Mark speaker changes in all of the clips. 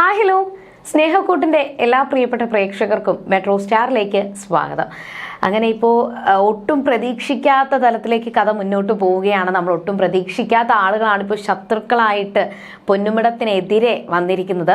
Speaker 1: Hi hello. സ്നേഹക്കൂട്ടിന്റെ എല്ലാ പ്രിയപ്പെട്ട പ്രേക്ഷകർക്കും മെട്രോ സ്റ്റാറിലേക്ക് സ്വാഗതം. അങ്ങനെ ഇപ്പോൾ ഒട്ടും പ്രതീക്ഷിക്കാത്ത തലത്തിലേക്ക് കഥ മുന്നോട്ട് പോവുകയാണ്. നമ്മൾ ഒട്ടും പ്രതീക്ഷിക്കാത്ത ആളുകളാണ് ഇപ്പോൾ ശത്രുക്കളായിട്ട് പൊന്നുമിടത്തിനെതിരെ വന്നിരിക്കുന്നത്.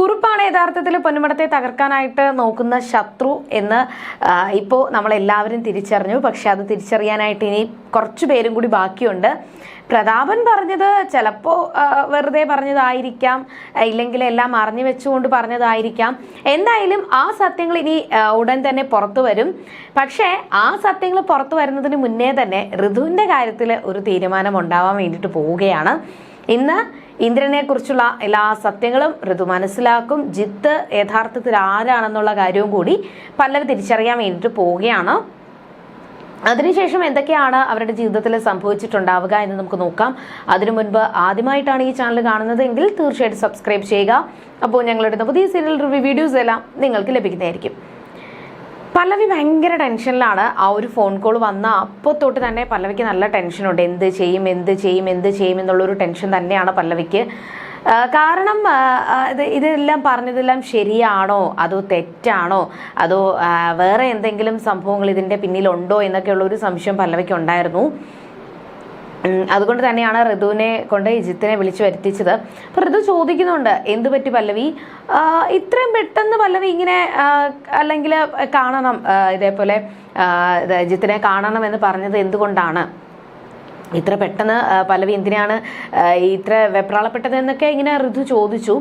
Speaker 1: കുറുപ്പാണ് യഥാർത്ഥത്തിൽ പൊന്നുമടത്തെ തകർക്കാനായിട്ട് നോക്കുന്ന ശത്രു എന്ന് ഇപ്പോൾ നമ്മളെല്ലാവരും തിരിച്ചറിഞ്ഞു. പക്ഷെ അത് തിരിച്ചറിയാനായിട്ട് ഇനി കുറച്ചു പേരും കൂടി ബാക്കിയുണ്ട്. പ്രതാപൻ പറഞ്ഞത് ചിലപ്പോൾ വെറുതെ പറഞ്ഞതായിരിക്കാം. ഇല്ലെങ്കിൽ എല്ലാം അറിഞ്ഞു വെച്ചുകൊണ്ട് പറഞ്ഞതായിരിക്കാം. എന്തായാലും ആ സത്യങ്ങൾ ഇനി ഉടൻ തന്നെ പുറത്തു വരും. പക്ഷേ ആ സത്യങ്ങൾ പുറത്തു വരുന്നതിന് മുന്നേ തന്നെ ഋതുവിന്റെ കാര്യത്തിൽ ഒരു തീരുമാനം ഉണ്ടാവാൻ വേണ്ടിയിട്ട് പോവുകയാണ്. ഇന്ന് ഇന്ദ്രനെ കുറിച്ചുള്ള എല്ലാ സത്യങ്ങളും ഋതു മനസ്സിലാക്കും. ജിത്ത് യഥാർത്ഥത്തിൽ ആരാണെന്നുള്ള കാര്യവും കൂടി പല്ലവി തിരിച്ചറിയാൻ വേണ്ടിയിട്ട് പോവുകയാണ്. അതിനുശേഷം എന്തൊക്കെയാണ് അവരുടെ ജീവിതത്തിൽ സംഭവിച്ചിട്ടുണ്ടാവുക എന്ന് നമുക്ക് നോക്കാം. അതിനു മുൻപ് ആദ്യമായിട്ടാണ് ഈ ചാനൽ കാണുന്നതെങ്കിൽ തീർച്ചയായിട്ടും സബ്സ്ക്രൈബ് ചെയ്യുക. അപ്പോൾ ഞങ്ങളുടെ പുതിയ സീരിയൽ റിവ്യൂ വീഡിയോസ് എല്ലാം നിങ്ങൾക്ക് ലഭിക്കുന്നതായിരിക്കും. പല്ലവി ഭയങ്കര ടെൻഷനിലാണ്. ആ ഒരു ഫോൺ കോൾ വന്ന അപ്പോൾ തൊട്ട് തന്നെ പല്ലവിക്ക് നല്ല ടെൻഷനുണ്ട് എന്ത് ചെയ്യും എന്ത് ചെയ്യും എന്ത് ചെയ്യും എന്നുള്ളൊരു ടെൻഷൻ തന്നെയാണ് പല്ലവിക്ക്. കാരണം ഇത് ഇതെല്ലാം പറഞ്ഞതെല്ലാം ശരിയാണോ? അതോ തെറ്റാണോ? അതോ വേറെ എന്തെങ്കിലും സംഭവങ്ങൾ ഇതിന്റെ പിന്നിലുണ്ടോ എന്നൊക്കെയുള്ള ഒരു സംശയം പല്ലവിക്ക് ഉണ്ടായിരുന്നു. അതുകൊണ്ട് തന്നെയാണ് ഋതുവിനെ കൊണ്ട് ഇജിത്തിനെ വിളിച്ചു വരുത്തിച്ചത്. അപ്പൊ ഋതു ചോദിക്കുന്നുണ്ട് എന്ത് പറ്റി പല്ലവി? ഇത്രയും പെട്ടെന്ന് പല്ലവി ഇങ്ങനെ അല്ലെങ്കിൽ കാണണം ഇതേപോലെ ഇജിത്തിനെ കാണണം എന്ന് പറഞ്ഞത് എന്തുകൊണ്ടാണ്? ഇത്ര പെട്ടെന്ന് പല്ലവി എന്തിനാണ് ഇത്ര വെപ്രാളപ്പെട്ടത് എന്നൊക്കെ ഇങ്ങനെ ഋതു ചോദിച്ചു.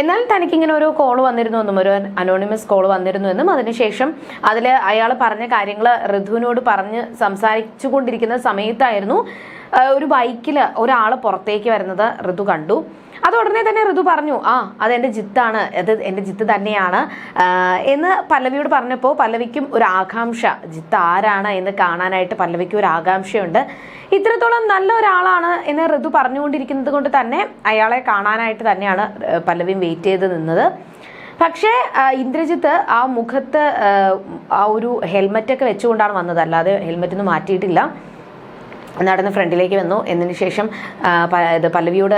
Speaker 1: എന്നാൽ തനിക്കിങ്ങനെ ഒരു കോൾ വന്നിരുന്നു എന്നും ഒരു അനോണിമസ് കോൾ വന്നിരുന്നു എന്നും അതിനുശേഷം അതിൽ അയാൾ പറഞ്ഞ കാര്യങ്ങൾ ഋതുവിനോട് പറഞ്ഞ് സംസാരിച്ചു കൊണ്ടിരിക്കുന്ന സമയത്തായിരുന്നു ഒരു ബൈക്കിൽ ഒരാൾ പുറത്തേക്ക് വരുന്നത് ഋതു കണ്ടു. അത് ഉടനെ തന്നെ ഋതു പറഞ്ഞു ആ അത് എന്റെ ജിത്താണ് അത് എന്റെ ജിത്ത് തന്നെയാണ്. എന്ന് പല്ലവിയോട് പറഞ്ഞപ്പോൾ പല്ലവിക്കും ഒരു ആകാംക്ഷ ജിത്ത് ആരാണ്? എന്ന് കാണാനായിട്ട് പല്ലവിക്കും ഒരു ആകാംക്ഷയുണ്ട്. ഇത്രത്തോളം നല്ല ഒരാളാണ് എന്ന് ഋതു പറഞ്ഞുകൊണ്ടിരിക്കുന്നത് കൊണ്ട് തന്നെ അയാളെ കാണാനായിട്ട് തന്നെയാണ് പല്ലവിയും വെയിറ്റ് ചെയ്ത് നിന്നത്. പക്ഷേ ഇന്ദ്രജിത്ത് ആ മുഖത്ത് ആ, ഒരു ഹെൽമറ്റൊക്കെ വെച്ചുകൊണ്ടാണ് വന്നത്. അല്ലാതെ ഹെൽമെറ്റ് ഒന്നും മാറ്റിയിട്ടില്ല. നടന്ന് ഫ്രണ്ടിലേക്ക് വന്നു. എന്നതിന് ശേഷം ഇത് പല്ലവിയോട്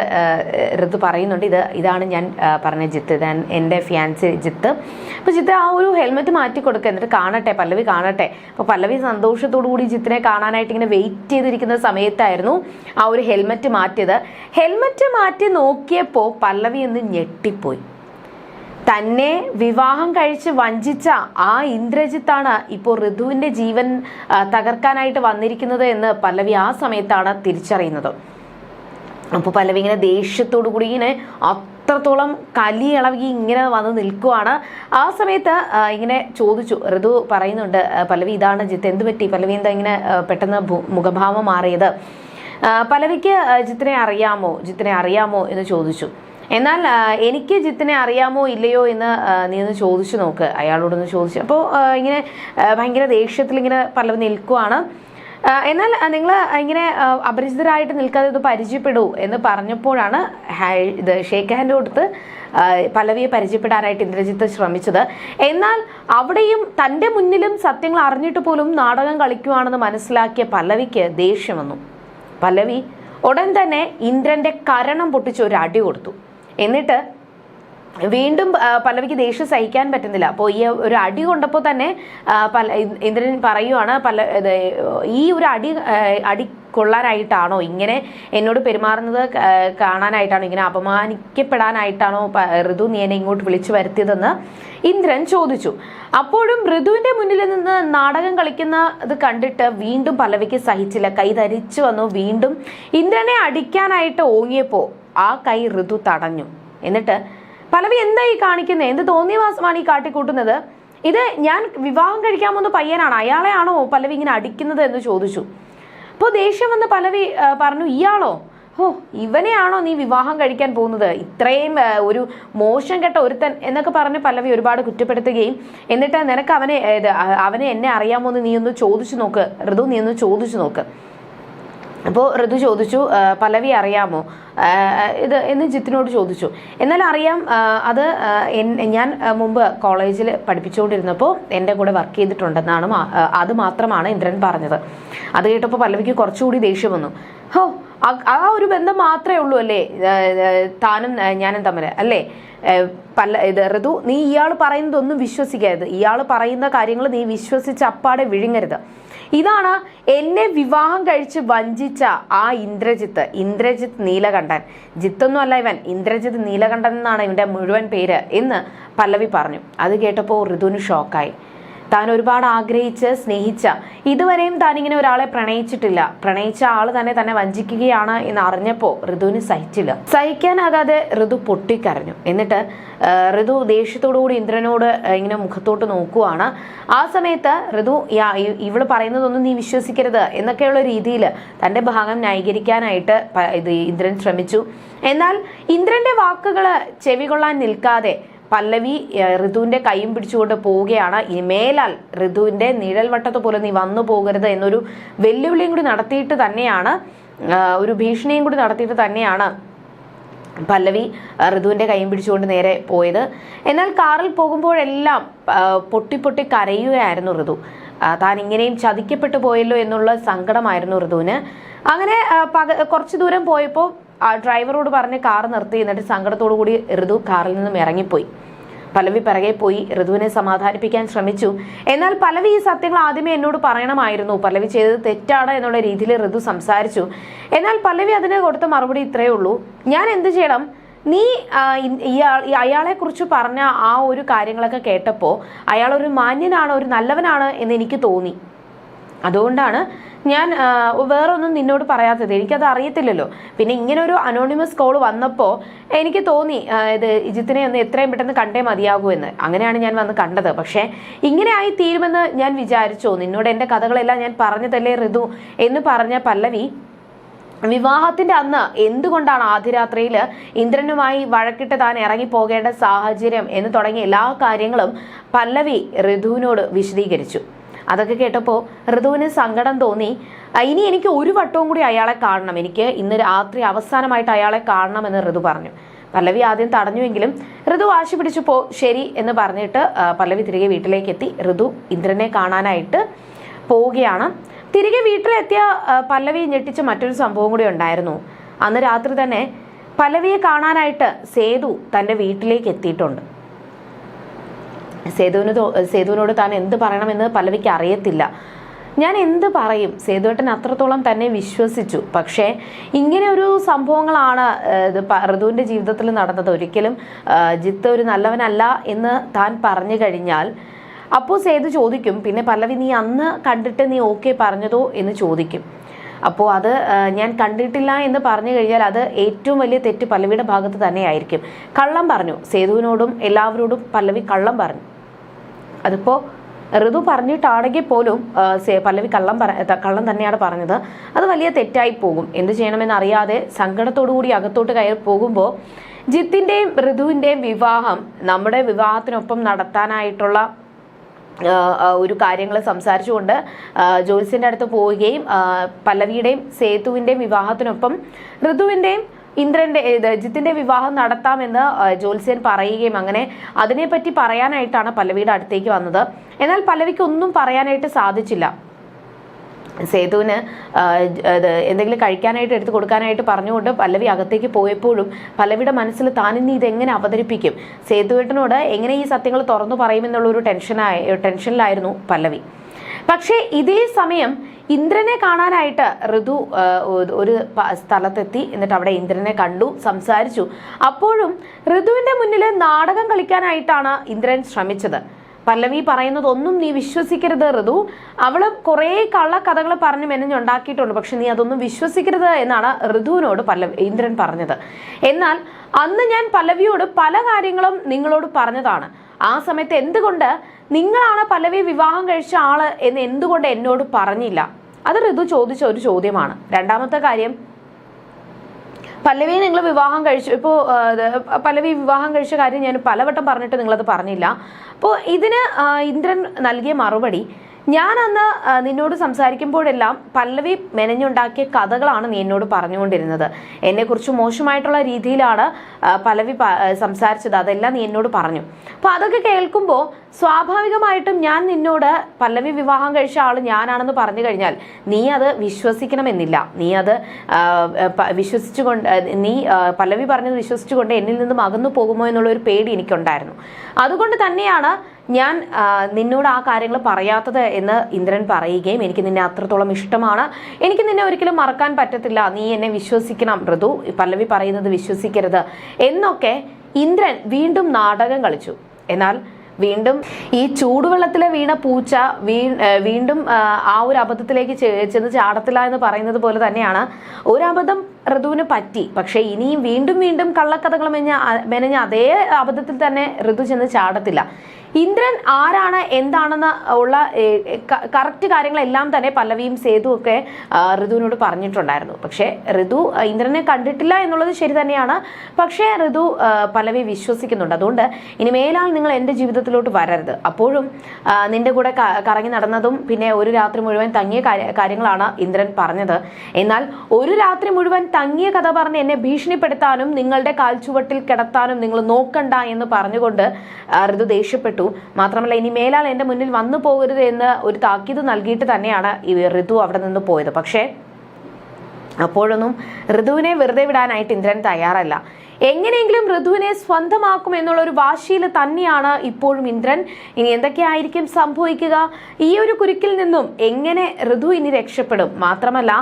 Speaker 1: ഋതു പറയുന്നുണ്ട് ഇത് ഇതാണ് ഞാൻ പറഞ്ഞ ജിത്ത്. ഞാൻ എന്റെ ഫിയാൻസി ജിത്ത്. അപ്പോൾ ജിത്ത് ആ ഒരു ഹെൽമെറ്റ് മാറ്റി കൊടുക്കുക എന്നിട്ട് കാണട്ടെ പല്ലവി കാണട്ടെ. അപ്പോൾ പല്ലവി സന്തോഷത്തോടു കൂടി ജിത്തിനെ കാണാനായിട്ട് ഇങ്ങനെ വെയിറ്റ് ചെയ്തിരിക്കുന്ന സമയത്തായിരുന്നു ആ ഒരു ഹെൽമെറ്റ് മാറ്റിയത്. ഹെൽമെറ്റ് മാറ്റി നോക്കിയപ്പോൾ പല്ലവി ഒന്ന് ഞെട്ടിപ്പോയി. തന്നെ വിവാഹം കഴിച്ച് വഞ്ചിച്ച ആ ഇന്ദ്രജിത്താണ് ഇപ്പോൾ ഋതുവിന്റെ ജീവൻ തകർക്കാനായിട്ട് വന്നിരിക്കുന്നത് എന്ന് പല്ലവി ആ സമയത്താണ് തിരിച്ചറിയുന്നത്. അപ്പോൾ പല്ലവി ഇങ്ങനെ ദേഷ്യത്തോടു കൂടി ഇങ്ങനെ അത്രത്തോളം കലി ഇളകി ഇങ്ങനെ വന്ന് നിൽക്കുവാണ്. ആ സമയത്ത് ഇങ്ങനെ ചോദിച്ചു ഋതു പറയുന്നുണ്ട് പല്ലവി ഇതാണ് ജിത്ത് എന്ത് പറ്റി? പല്ലവി എന്താ ഇങ്ങനെ പെട്ടെന്ന് മുഖഭാവം മാറിയത്? പല്ലവിക്ക് ജിത്തിനെ അറിയാമോ? ജിത്തിനെ അറിയാമോ എന്ന് ചോദിച്ചു. എന്നാൽ എനിക്ക് ജിത്തിനെ അറിയാമോ ഇല്ലയോ എന്ന് നീ ഒന്ന് ചോദിച്ചു നോക്ക്. അയാളോടൊന്ന് ചോദിച്ചു. അപ്പോൾ ഇങ്ങനെ ഭയങ്കര ദേഷ്യത്തിൽ ഇങ്ങനെ പലവ് നിൽക്കുവാണ്. എന്നാൽ നിങ്ങൾ ഇങ്ങനെ അപരിചിതരായിട്ട് നിൽക്കാതെ ഇത് പരിചയപ്പെടൂ എന്ന് പറഞ്ഞപ്പോഴാണ് ഇത് ഷേക്ക് ഹാൻഡ് കൊടുത്ത് പലവിയെ പരിചയപ്പെടാനായിട്ട് ഇന്ദ്രജിത്ത് ശ്രമിച്ചത്. എന്നാൽ അവിടെയും തന്റെ മുന്നിലും സത്യങ്ങൾ അറിഞ്ഞിട്ട് പോലും നാടകം കളിക്കുവാണെന്ന് മനസ്സിലാക്കിയ പല്ലവിക്ക് ദേഷ്യം വന്നു. പല്ലവി ഉടൻ തന്നെ ഇന്ദ്രന്റെ കരണം പൊട്ടിച്ച് ഒരു അടി കൊടുത്തു. എന്നിട്ട് വീണ്ടും പല്ലവിക്ക് ദേഷ്യം സഹിക്കാൻ പറ്റുന്നില്ല. അപ്പോൾ ഈ ഒരു അടി കൊണ്ടപ്പോൾ തന്നെ പല ഇന്ദ്രൻ പറയുവാണ് പല ഈ ഒരു അടി അടി കൊള്ളാനായിട്ടാണോ ഇങ്ങനെ എന്നോട് പെരുമാറുന്നത് കാണാനായിട്ടാണോ ഇങ്ങനെ അപമാനിക്കപ്പെടാനായിട്ടാണോ ഋതു നീ എന്നെ ഇങ്ങോട്ട് വിളിച്ചു വരുത്തിയതെന്ന് ഇന്ദ്രൻ ചോദിച്ചു. അപ്പോഴും ഋതുവിന്റെ മുന്നിൽ നിന്ന് നാടകം കളിക്കുന്നത് കണ്ടിട്ട് വീണ്ടും പല്ലവിക്ക് സഹിച്ചില്ല. കൈ ധരിച്ചു വന്നു. വീണ്ടും ഇന്ദ്രനെ അടിക്കാനായിട്ട് ഓങ്ങിയപ്പോൾ ആ കൈ ഋതു തടഞ്ഞു. എന്നിട്ട് പലവി എന്താ ഈ കാണിക്കുന്നത് എന്ത് തോന്നിയ മാസമാണ് ഈ കാട്ടിക്കൂട്ടുന്നത്? ഇത് ഞാൻ വിവാഹം കഴിക്കാൻ പോകുന്ന പയ്യനാണ്. അയാളെയാണോ പലവി ഇങ്ങനെ അടിക്കുന്നത് എന്ന് ചോദിച്ചു. അപ്പോൾ ദേഷ്യം വന്ന് പലവി പറഞ്ഞു ഇയാളോ? ഓ ഇവനെയാണോ നീ വിവാഹം കഴിക്കാൻ പോകുന്നത്? ഇത്രയും ഒരു മോശം കെട്ട ഒരുത്തൻ എന്നൊക്കെ പറഞ്ഞ് പലവി ഒരുപാട് കുറ്റപ്പെടുത്തുകയും എന്നിട്ട് നിനക്ക് അവനെ അവനെ എന്നെ അറിയാമോ എന്ന് നീ ഒന്ന് ചോദിച്ചു നോക്ക്. ഋതു നീ ഒന്ന് ചോദിച്ചു നോക്ക്. അപ്പോൾ ഋതു ചോദിച്ചു പലവി അറിയാമോ? ഇത് എന്ന് ജിത്തിനോട് ചോദിച്ചു. എന്നാൽ അറിയാം അത് ഞാൻ മുമ്പ് കോളേജിൽ പഠിപ്പിച്ചുകൊണ്ടിരുന്നപ്പോൾ എന്റെ കൂടെ വർക്ക് ചെയ്തിട്ടുണ്ടെന്നാണ് അത് മാത്രമാണ് ഇന്ദ്രൻ പറഞ്ഞത്. അത് കേട്ടപ്പോൾ പല്ലവിക്ക് കുറച്ചുകൂടി ദേഷ്യം വന്നു. ഹോ ആ- ഒരു ബന്ധം മാത്രമേ ഉള്ളൂ അല്ലേ? താനും ഞാനും തമ്മിൽ അല്ലേ? പല ഇത് ഋതു നീ ഇയാൾ പറയുന്നതൊന്നും വിശ്വസിക്കരുത്. ഇയാൾ പറയുന്ന കാര്യങ്ങൾ നീ വിശ്വസിച്ച് അപ്പാടെ വിഴുങ്ങരുത്. ഇതാണ് എന്നെ വിവാഹം കഴിച്ച് വഞ്ചിച്ച ആ ഇന്ദ്രജിത്ത്. ഇന്ദ്രജിത്ത് നീലകണ്ഠൻ. ജിത്തൊന്നും അല്ല ഇവൻ. ഇന്ദ്രജിത്ത് നീലകണ്ഠൻ എന്നാണ് ഇവന്റെ മുഴുവൻ പേര് എന്ന് പല്ലവി പറഞ്ഞു. അത് കേട്ടപ്പോൾ ഋതുവിന് ഷോക്കായി താൻ ഒരുപാട് ആഗ്രഹിച്ച് സ്നേഹിച്ച. ഇതുവരെയും താൻ ഇങ്ങനെ ഒരാളെ പ്രണയിച്ചിട്ടില്ല. പ്രണയിച്ച ആൾ തന്നെ തന്നെ വഞ്ചിക്കുകയാണ് എന്ന് അറിഞ്ഞപ്പോൾ ഋതുവിന് സഹിച്ചില്ല. സഹിക്കാനാകാതെ ഋതു പൊട്ടിക്കരഞ്ഞു. എന്നിട്ട് ഋതു ദേഷ്യത്തോടുകൂടി ഇന്ദ്രനോട് ഇങ്ങനെ മുഖത്തോട്ട് നോക്കുവാണ്. ആ സമയത്ത് ഋതു ഇവൾ പറയുന്നതൊന്നും നീ വിശ്വസിക്കരുത് എന്നൊക്കെയുള്ള രീതിയിൽ തന്റെ ഭാഗം ന്യായീകരിക്കാനായിട്ട് ഇത് ഇന്ദ്രൻ ശ്രമിച്ചു. എന്നാൽ ഇന്ദ്രന്റെ വാക്കുകൾ ചെവികൊള്ളാൻ നിൽക്കാതെ പല്ലവി ഋതുവിന്റെ കൈയും പിടിച്ചുകൊണ്ട് പോവുകയാണ്. ഇനി മേലാൽ ഋതുവിന്റെ നിഴൽ വട്ടത്ത് പോലെ നീ വന്നു പോകരുത് എന്നൊരു വെല്ലുവിളിയും കൂടി നടത്തിയിട്ട് തന്നെയാണ് ഒരു ഭീഷണിയും കൂടി നടത്തിയിട്ട് തന്നെയാണ് പല്ലവി ഋതുവിന്റെ കൈയും പിടിച്ചുകൊണ്ട് നേരെ പോയത്. എന്നാൽ കാറിൽ പോകുമ്പോഴെല്ലാം പൊട്ടി പൊട്ടി കരയുകയായിരുന്നു ഋതു. താൻ ഇങ്ങനെയും ചതിക്കപ്പെട്ടു പോയല്ലോ എന്നുള്ള സങ്കടമായിരുന്നു ഋതുവിന്. അങ്ങനെ പക കുറച്ച് ദൂരം പോയപ്പോൾ ഡ്രൈവറോട് പറഞ്ഞ് കാർ നിർത്തി. എന്നിട്ട് സങ്കടത്തോടു കൂടി ഋതു കാറിൽ നിന്നും ഇറങ്ങിപ്പോയി. പലവി പിറകെ പോയി. ഋതുവിനെ സമാധാനിപ്പിക്കാൻ ശ്രമിച്ചു. എന്നാൽ പലവി ഈ സത്യങ്ങൾ ആദ്യമേ എന്നോട് പറയണമായിരുന്നു. പലവി ചെയ്തത് തെറ്റാണ് എന്നുള്ള രീതിയിൽ ഋതു സംസാരിച്ചു. എന്നാൽ പലവി അതിന് കൊടുത്ത മറുപടി ഇത്രയേ ഉള്ളൂ. ഞാൻ എന്ത് ചെയ്യണം? നീ ഈ അയാളെ കുറിച്ച് പറഞ്ഞ ആ ഒരു കാര്യങ്ങളൊക്കെ കേട്ടപ്പോൾ അയാൾ ഒരു മാന്യനാണ് ഒരു നല്ലവനാണ് എന്ന് എനിക്ക് തോന്നി. അതുകൊണ്ടാണ് ഞാൻ വേറെ വേറൊന്നും നിന്നോട് പറയാത്തത്. എനിക്കത് അറിയത്തില്ലല്ലോ. പിന്നെ ഇങ്ങനെ ഒരു അനോണിമസ് കോൾ വന്നപ്പോൾ എനിക്ക് തോന്നി ഇത് ഇജിത്തിനെ ഒന്ന് എത്രയും പെട്ടെന്ന് കണ്ടേ മതിയാകൂ എന്ന്. അങ്ങനെയാണ് ഞാൻ വന്ന് കണ്ടത്. പക്ഷേ ഇങ്ങനെ ആയി തീരുമെന്ന് ഞാൻ വിചാരിച്ചു. നിന്നോട് എന്റെ കഥകളെല്ലാം ഞാൻ പറഞ്ഞതല്ലേ ഋതു എന്ന് പറഞ്ഞ പല്ലവി വിവാഹത്തിന്റെ അന്ന് എന്തുകൊണ്ടാണ് ആദ്യരാത്രിയിൽ ഇന്ദ്രനുമായി വഴക്കിട്ട് താൻ ഇറങ്ങി പോകേണ്ട സാഹചര്യം എന്ന് തുടങ്ങിയ എല്ലാ കാര്യങ്ങളും പല്ലവി ഋതുവിനോട് വിശദീകരിച്ചു. അതൊക്കെ കേട്ടപ്പോൾ ഋതുവിന് സങ്കടം തോന്നി. ഇനി എനിക്ക് ഒരു വട്ടവും കൂടി അയാളെ കാണണം. എനിക്ക് ഇന്ന് രാത്രി അവസാനമായിട്ട് അയാളെ കാണണമെന്ന് ഋതു പറഞ്ഞു. പല്ലവി ആദ്യം തടഞ്ഞുവെങ്കിലും ഋതു വാശി പിടിച്ചപ്പോൾ ശരി എന്ന് പറഞ്ഞിട്ട് പല്ലവി തിരികെ വീട്ടിലേക്ക് എത്തി ഋതു ഇന്ദ്രനെ കാണാനായിട്ട് പോവുകയാണ്. തിരികെ വീട്ടിലെത്തിയ പല്ലവി ഞെട്ടിച്ച മറ്റൊരു സംഭവം കൂടി ഉണ്ടായിരുന്നു. അന്ന് രാത്രി തന്നെ പല്ലവിയെ കാണാനായിട്ട് സേതു തന്റെ വീട്ടിലേക്ക് എത്തിയിട്ടുണ്ട്. സേതുവിന് സേതുവിനോട് താൻ എന്ത് പറയണമെന്ന് പല്ലവിക്ക് അറിയത്തില്ല. ഞാൻ എന്ത് പറയും? സേതുവേട്ടൻ അത്രത്തോളം തന്നെ വിശ്വസിച്ചു. പക്ഷേ ഇങ്ങനെ ഒരു സംഭവങ്ങളാണ് ഋതുവിന്റെ ജീവിതത്തിൽ നടന്നത്. ഒരിക്കലും ജിത്ത് ഒരു നല്ലവനല്ല എന്ന് താൻ പറഞ്ഞു കഴിഞ്ഞാൽ അപ്പോൾ സേതു ചോദിക്കും പിന്നെ പല്ലവി നീ അന്ന് കണ്ടിട്ട് നീ ഓക്കെ പറഞ്ഞതോ? എന്ന് ചോദിക്കും. അപ്പോൾ അത് ഞാൻ കണ്ടിട്ടില്ല എന്ന് പറഞ്ഞു കഴിഞ്ഞാൽ അത് ഏറ്റവും വലിയ തെറ്റ് പല്ലവിയുടെ ഭാഗത്ത് തന്നെയായിരിക്കും. കള്ളം പറഞ്ഞു. സേതുവിനോടും എല്ലാവരോടും പല്ലവി കള്ളം പറഞ്ഞു. അതിപ്പോ ഋതു പറഞ്ഞിട്ടാണെങ്കിൽ പോലും പല്ലവി കള്ളം പറ കള്ളം തന്നെയാണ് പറഞ്ഞത്. അത് വലിയ തെറ്റായി പോകും. എന്ത് ചെയ്യണമെന്ന് അറിയാതെ സങ്കടത്തോടു കൂടി അകത്തോട്ട് കയറി പോകുമ്പോൾ ജിത്തിന്റെയും ഋതുവിന്റെയും വിവാഹം നമ്മുടെ വിവാഹത്തിനൊപ്പം നടത്താനായിട്ടുള്ള ഒരു കാര്യങ്ങൾ സംസാരിച്ചുകൊണ്ട് ജോത്സ്യന്റെ അടുത്ത് പോവുകയും പല്ലവിയുടെയും സേതുവിന്റെയും വിവാഹത്തിനൊപ്പം ഋതുവിന്റെയും ഇന്ദ്രന്റെ ജിത്തിന്റെ വിവാഹം നടത്താമെന്ന് ജ്യോത്സ്യൻ പറയുകയും അങ്ങനെ അതിനെപ്പറ്റി പറയാനായിട്ടാണ് പല്ലവിയുടെ അടുത്തേക്ക് വന്നത്. എന്നാൽ പല്ലവിക്ക് ഒന്നും പറയാനായിട്ട് സാധിച്ചില്ല. സേതുവിന് എന്തെങ്കിലും കഴിക്കാനായിട്ട് എടുത്തു കൊടുക്കാനായിട്ട് പറഞ്ഞുകൊണ്ട് പല്ലവി അകത്തേക്ക് പോയപ്പോഴും പല്ലവിയുടെ മനസ്സിൽ താനിന്ന് ഇതെങ്ങനെ അവതരിപ്പിക്കും? സേതുവേട്ടനോട് എങ്ങനെ ഈ സത്യങ്ങൾ തുറന്നു പറയുമെന്നുള്ള ഒരു ടെൻഷനായ ടെൻഷനിലായിരുന്നു പല്ലവി. പക്ഷേ ഇതേ സമയം ഇന്ദ്രനെ കാണാനായിട്ട് ഋതു ഒരു- സ്ഥലത്തെത്തി. എന്നിട്ട് അവിടെ ഇന്ദ്രനെ കണ്ടു സംസാരിച്ചു. അപ്പോഴും ഋതുവിന്റെ മുന്നിൽ നാടകം കളിക്കാനായിട്ടാണ് ഇന്ദ്രൻ ശ്രമിച്ചത്. പല്ലവി പറയുന്നതൊന്നും നീ വിശ്വസിക്കരുത് ഋതു. അവൾ കുറേ കള്ളക്കഥകൾ പറഞ്ഞു മെനഞ്ഞുണ്ടാക്കിയിട്ടുണ്ട്. പക്ഷെ നീ അതൊന്നും വിശ്വസിക്കരുത് എന്നാണ് ഋതുവിനോട് പല്ലവി ഇന്ദ്രൻ പറഞ്ഞത്. എന്നാൽ അന്ന് ഞാൻ പല്ലവിയോട് പല കാര്യങ്ങളും നിങ്ങളോട് പറഞ്ഞതാണ്. ആ സമയത്ത് എന്തുകൊണ്ട് നിങ്ങളാണ് പല്ലവി വിവാഹം കഴിച്ച ആൾ എന്ന് എന്തുകൊണ്ട് എന്നോട് പറഞ്ഞില്ല? അത് ഋതു ചോദിച്ച ഒരു ചോദ്യമാണ്. രണ്ടാമത്തെ കാര്യം പല്ലവിയെ നിങ്ങൾ വിവാഹം കഴിച്ചു ഇപ്പോൾ പല്ലവി വിവാഹം കഴിച്ച കാര്യം ഞാൻ പലവട്ടം പറഞ്ഞിട്ട് നിങ്ങളത് പറഞ്ഞില്ല. അപ്പോൾ ഇതിന് ഇന്ദ്രൻ നൽകിയ മറുപടി ഞാൻ അന്ന് നിന്നോട് സംസാരിക്കുമ്പോഴെല്ലാം പല്ലവി മെനഞ്ഞുണ്ടാക്കിയ കഥകളാണ് നീ എന്നോട് പറഞ്ഞുകൊണ്ടിരുന്നത്. എന്നെക്കുറിച്ച് മോശമായിട്ടുള്ള രീതിയിലാണ് പല്ലവി സംസാരിച്ചത്. അതെല്ലാം നീ എന്നോട് പറഞ്ഞു. അപ്പോൾ അതൊക്കെ കേൾക്കുമ്പോൾ സ്വാഭാവികമായിട്ടും ഞാൻ നിന്നോട് പല്ലവി വിവാഹം കഴിച്ച ആൾ ഞാനാണെന്ന് പറഞ്ഞു കഴിഞ്ഞാൽ നീ അത് വിശ്വസിക്കണമെന്നില്ല. നീ അത് വിശ്വസിച്ചുകൊണ്ട് നീ പല്ലവി പറഞ്ഞത് വിശ്വസിച്ചുകൊണ്ട് എന്നിൽ നിന്നും അകന്നു പോകുമോ എന്നുള്ള ഒരു പേടി എനിക്കുണ്ടായിരുന്നു. അതുകൊണ്ട് തന്നെയാണ് ഞാൻ നിന്നോട് ആ കാര്യങ്ങൾ പറയാത്തത് എന്ന് ഇന്ദ്രൻ പറയുകയും എനിക്ക് നിന്നെ അത്രത്തോളം ഇഷ്ടമാണ്. എനിക്ക് നിന്നെ ഒരിക്കലും മറക്കാൻ പറ്റത്തില്ല. നീ എന്നെ വിശ്വസിക്കണം. ഋതു പല്ലവി പറയുന്നത് വിശ്വസിക്കരുത്. എന്നൊക്കെ ഇന്ദ്രൻ വീണ്ടും നാടകം കളിച്ചു. എന്നാൽ വീണ്ടും ഈ ചൂടുവെള്ളത്തിലെ വീണ പൂച്ച വീണ്ടും ആ, ഒരു അബദ്ധത്തിലേക്ക് ചെന്ന് ചാടത്തില്ല എന്ന് പറയുന്നത് പോലെ തന്നെയാണ് ഒരു ഋതുവിന് പറ്റി. പക്ഷേ ഇനിയും വീണ്ടും വീണ്ടും കള്ളക്കഥകൾ മെഞ്ഞ മെനഞ്ഞ അതേ അബദ്ധത്തിൽ തന്നെ ഋതു ചെന്ന് ചാടത്തില്ല. ഇന്ദ്രൻ ആരാണ്? എന്താണെന്ന് ഉള്ള കറക്റ്റ് കാര്യങ്ങളെല്ലാം തന്നെ പല്ലവിയും സേതു ഒക്കെ ഋതുവിനോട് പറഞ്ഞിട്ടുണ്ടായിരുന്നു. പക്ഷേ ഋതു ഇന്ദ്രനെ കണ്ടിട്ടില്ല എന്നുള്ളത് ശരി തന്നെയാണ്. പക്ഷേ ഋതു പല്ലവി വിശ്വസിക്കുന്നുണ്ട്. അതുകൊണ്ട് ഇനി മേലാൽ നിങ്ങൾ എന്റെ ജീവിതത്തിലോട്ട് വരരുത്. അപ്പോഴും നിന്റെ കൂടെ കറങ്ങി നടന്നതും പിന്നെ ഒരു രാത്രി മുഴുവൻ തങ്ങിയ കാര്യങ്ങളാണ് ഇന്ദ്രൻ പറഞ്ഞത്. എന്നാൽ ഒരു രാത്രി മുഴുവൻ തങ്ങിയ കഥ പറഞ്ഞ് എന്നെ ഭീഷണിപ്പെടുത്താനും നിങ്ങളുടെ കാൽച്ചുവട്ടിൽ കിടത്താനും നിങ്ങൾ നോക്കണ്ട എന്ന് പറഞ്ഞുകൊണ്ട് ഋതു ദേഷ്യപ്പെട്ടു. മാത്രമല്ല ഇനി മേലാൽ എന്റെ മുന്നിൽ വന്നു പോകരുത് എന്ന് ഒരു താക്കീത് നൽകിയിട്ട് തന്നെയാണ് ഈ ഋതു അവിടെ നിന്ന് പോയത്. പക്ഷേ അപ്പോഴൊന്നും ഋതുവിനെ വെറുതെ വിടാനായിട്ട് ഇന്ദ്രൻ തയ്യാറല്ല. എങ്ങനെയെങ്കിലും ഋതുവിനെ സ്വന്തമാക്കും എന്നുള്ള ഒരു വാശിയിൽ തന്നെയാണ് ഇപ്പോഴും ഇന്ദ്രൻ. ഇനി എന്തൊക്കെയായിരിക്കും സംഭവിക്കുക? ഈ ഒരു കുരുക്കിൽ നിന്നും എങ്ങനെ ഋതു ഇനി രക്ഷപ്പെടും? മാത്രമല്ല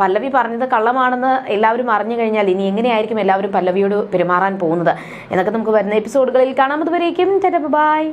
Speaker 1: പല്ലവി പറഞ്ഞത് കള്ളമാണെന്ന് എല്ലാവരും അറിഞ്ഞു കഴിഞ്ഞാൽ ഇനി എങ്ങനെയായിരിക്കും എല്ലാവരും പല്ലവിയോട് പെരുമാറാൻ പോകുന്നത്? എന്നൊക്കെ നമുക്ക് വരുന്ന എപ്പിസോഡുകളിൽ കാണാം. അതുവരേക്കും ബൈ.